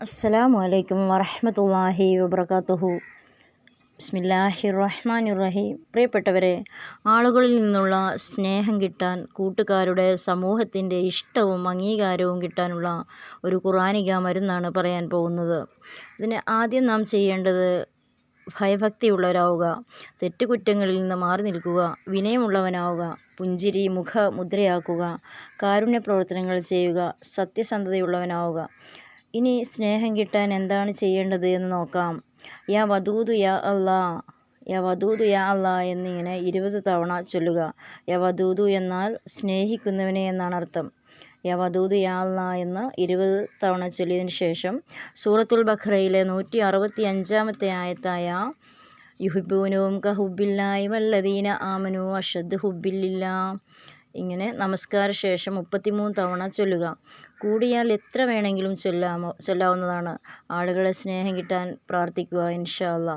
അസ്സലാമു അലൈക്കും വറഹ്മത്തുള്ളാഹി വബർക്കാത്തുഹു ബിസ്മില്ലാഹി റഹ്മാൻ റഹീം പ്രിയപ്പെട്ടവരെ ആളുകളിൽ നിന്നുള്ള സ്നേഹം കിട്ടാൻ കൂട്ടുകാരുടെ സമൂഹത്തിന്റെ ഇഷ്ടവും അംഗീകാരവും കിട്ടാനുള്ള ഒരു ഖുറാനിക മരുന്നാണ് പറയാൻ പോകുന്നത്. ഇതിന് ആദ്യം നാം ചെയ്യേണ്ടത് ഭയഭക്തിയുള്ളവരാവുക തെറ്റുകുറ്റങ്ങളിൽ നിന്ന് മാറി നിൽക്കുക വിനയമുള്ളവനാവുക പുഞ്ചിരി മുഖ മുദ്രയാക്കുക കാരുണ്യ പ്രവർത്തനങ്ങൾ ചെയ്യുക സത്യസന്ധതയുള്ളവനാവുക. ഇനി സ്നേഹം കിട്ടാൻ എന്താണ് ചെയ്യേണ്ടത് എന്ന് നോക്കാം. യാ വദൂദു യാ അല്ലാ. യാ വദൂദു യാ അല്ലാ എന്നിങ്ങനെ ഇരുപത് തവണ ചൊല്ലുക. യാ വധൂതു എന്നാൽ സ്നേഹിക്കുന്നവനെ എന്നാണ് അർത്ഥം. യാ വധൂതു യാ അല്ലാ എന്ന് ഇരുപത് തവണ ചൊല്ലിയതിന് ശേഷം സൂറത്തുൽ ബഖ്റയിലെ നൂറ്റി അറുപത്തി അഞ്ചാമത്തെ ആയത്തായ യുഹിബൂനും കഹുബില്ലായി വല്ലദീന ആമനു അഷദ് ഹുബില്ലില്ല ഇങ്ങനെ നമസ്കാര ശേഷം മുപ്പത്തിമൂന്ന് തവണ ചൊല്ലുക. കൂടിയാൽ എത്ര വേണമെങ്കിലും ചൊല്ലാമോ ചൊല്ലാവുന്നതാണ്. ആളുകളെ സ്നേഹം കിട്ടാൻ പ്രാർത്ഥിക്കുക ഇൻഷാ അല്ലാ